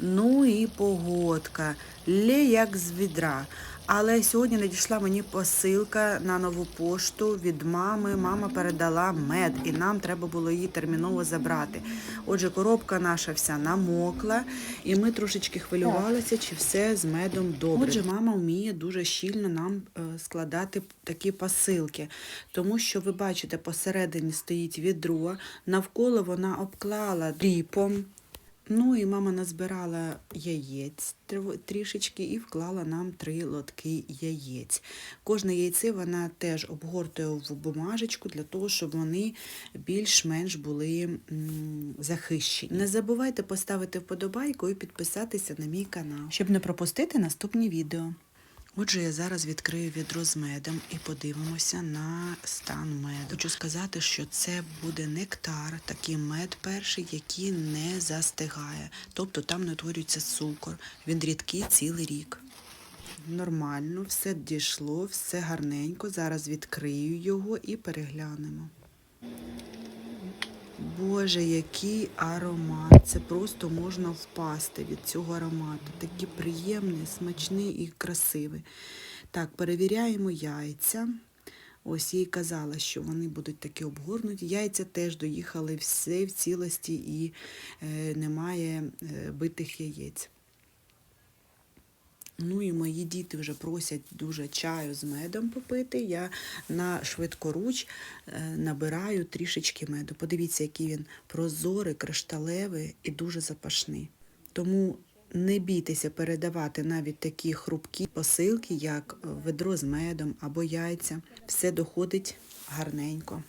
Ну і погодка. Лє як з відра. Але сьогодні надійшла мені посилка на нову пошту від мами. Мама передала мед, і нам треба було її терміново забрати. Отже, коробка наша вся намокла, і ми трошечки хвилювалися, чи все з медом добре. Отже, мама вміє дуже щільно нам е, складати такі посилки, тому що ви бачите, посередині стоїть відро, навколо вона обклала дріпом. Ну і мама назбирала яєць трішечки і вклала нам три лотки яєць. Кожне яйце вона теж обгортує в бумажечку для того, щоб вони більш-менш були захищені. Не забувайте поставити вподобайку і підписатися на мій канал, щоб не пропустити наступні відео. Отже, я зараз відкрию відро з медом і подивимося на стан меду. Хочу сказати, що це буде нектар, такий мед перший, який не застигає. Тобто там не утворюється цукор. Він рідкий цілий рік. Нормально, все дійшло, все гарненько. Зараз відкрию його і переглянемо. Боже, який аромат! Це просто можна впасти від цього аромату. Такий приємний, смачний і красивий. Так, перевіряємо яйця. Ось їй казала, що вони будуть такі обгорнуті. Яйця теж доїхали все в цілості і е, немає е, битих яєць. Ну і мої діти вже просять дуже чаю з медом попити. Я на швидкоруч е, набираю трішечки меду. Подивіться, який він прозорий, кришталевий і дуже запашний. Тому не бійтеся передавати навіть такі хрупкі посилки, як ведро з медом або яйця. Все доходить гарненько.